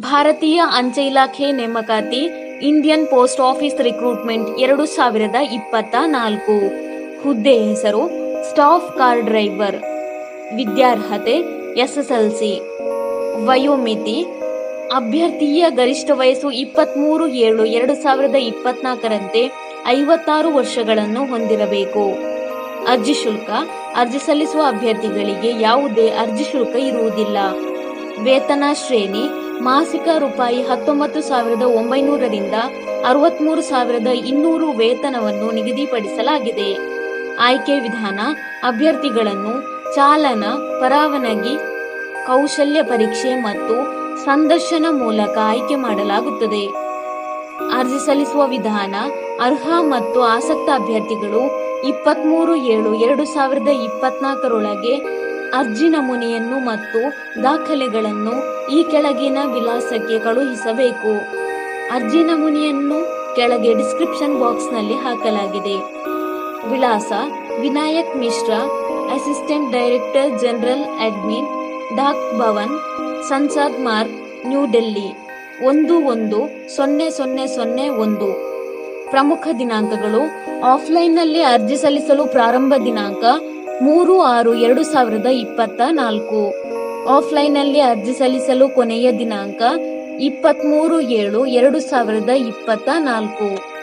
ಭಾರತೀಯ ಅಂಚೆ ಇಲಾಖೆ ನೇಮಕಾತಿ ಇಂಡಿಯನ್ ಪೋಸ್ಟ್ ಆಫೀಸ್ ರಿಕ್ರೂಟ್ಮೆಂಟ್ ಎರಡು ಸಾವಿರದ ಇಪ್ಪತ್ತ ನಾಲ್ಕು ಹುದ್ದೆ ಹೆಸರು ಸ್ಟಾಫ್ ಕಾರ್ ಡ್ರೈವರ್ ವಿದ್ಯಾರ್ಹತೆ ಎಸ್ಎಸ್ಎಲ್ಸಿ. ವಯೋಮಿತಿ ಅಭ್ಯರ್ಥಿಯ ಗರಿಷ್ಠ ವಯಸ್ಸು ಇಪ್ಪತ್ತ್ಮೂರು ಏಳು ಎರಡು ಸಾವಿರದ ಇಪ್ಪತ್ನಾಲ್ಕರಂತೆ ಐವತ್ತಾರು ವರ್ಷಗಳನ್ನು ಹೊಂದಿರಬೇಕು. ಅರ್ಜಿ ಶುಲ್ಕ ಅರ್ಜಿ ಸಲ್ಲಿಸುವ ಅಭ್ಯರ್ಥಿಗಳಿಗೆ ಯಾವುದೇ ಅರ್ಜಿ ಶುಲ್ಕ ಇರುವುದಿಲ್ಲ. ವೇತನ ಶ್ರೇಣಿ, ಮಾಸಿಕ ರೂಪಾಯಿ ಹತ್ತೊಂಬತ್ತು ಸಾವಿರದ ಒಂಬೈನೂರರಿಂದ ಅರವತ್ಮೂರು ಸಾವಿರದ ಇನ್ನೂರು ವೇತನವನ್ನು ನಿಗದಿಪಡಿಸಲಾಗಿದೆ. ಆಯ್ಕೆ ವಿಧಾನ, ಅಭ್ಯರ್ಥಿಗಳನ್ನು ಚಾಲನ, ಪರವಾನಗಿ, ಕೌಶಲ್ಯ ಪರೀಕ್ಷೆ ಮತ್ತು ಸಂದರ್ಶನ ಮೂಲಕ ಆಯ್ಕೆ ಮಾಡಲಾಗುತ್ತದೆ. ಅರ್ಜಿ ಸಲ್ಲಿಸುವ ವಿಧಾನ, ಅರ್ಹ ಮತ್ತು ಆಸಕ್ತ ಅಭ್ಯರ್ಥಿಗಳು ಇಪ್ಪತ್ತ್ಮೂರು ಏಳು ಎರಡು ಸಾವಿರದ ಇಪ್ಪತ್ನಾಲ್ಕರೊಳಗೆ ಅರ್ಜಿ ನಮೂನೆಯನ್ನು ಮತ್ತು ದಾಖಲೆಗಳನ್ನು ಈ ಕೆಳಗಿನ ವಿಳಾಸಕ್ಕೆ ಕಳುಹಿಸಬೇಕು. ಅರ್ಜಿ ನಮೂನೆಯನ್ನು ಕೆಳಗೆ ಡಿಸ್ಕ್ರಿಪ್ಷನ್ ಬಾಕ್ಸ್ನಲ್ಲಿ ಹಾಕಲಾಗಿದೆ. ವಿಳಾಸ Vinayak Mishra, assistant director general admin, Dak Bhavan Sansad Marg, new Delhi, ಒಂದು ಒಂದು ಸೊನ್ನೆ ಸೊನ್ನೆ ಸೊನ್ನೆ ಒಂದು. ಪ್ರಮುಖ ದಿನಾಂಕಗಳು ಆಫ್ಲೈನ್ನಲ್ಲಿ ಅರ್ಜಿ ಸಲ್ಲಿಸಲು ಪ್ರಾರಂಭ ದಿನಾಂಕ ಮೂರು ಆರು ಎರಡು ಸಾವಿರದ ಇಪ್ಪತ್ತ ನಾಲ್ಕು. ಆಫ್ಲೈನ್ನಲ್ಲಿ ಅರ್ಜಿ ಸಲ್ಲಿಸಲು ಕೊನೆಯ ದಿನಾಂಕ ಇಪ್ಪತ್ತ್ಮೂರು ಏಳು ಎರಡು ಸಾವಿರದ ಇಪ್ಪತ್ತ ನಾಲ್ಕು.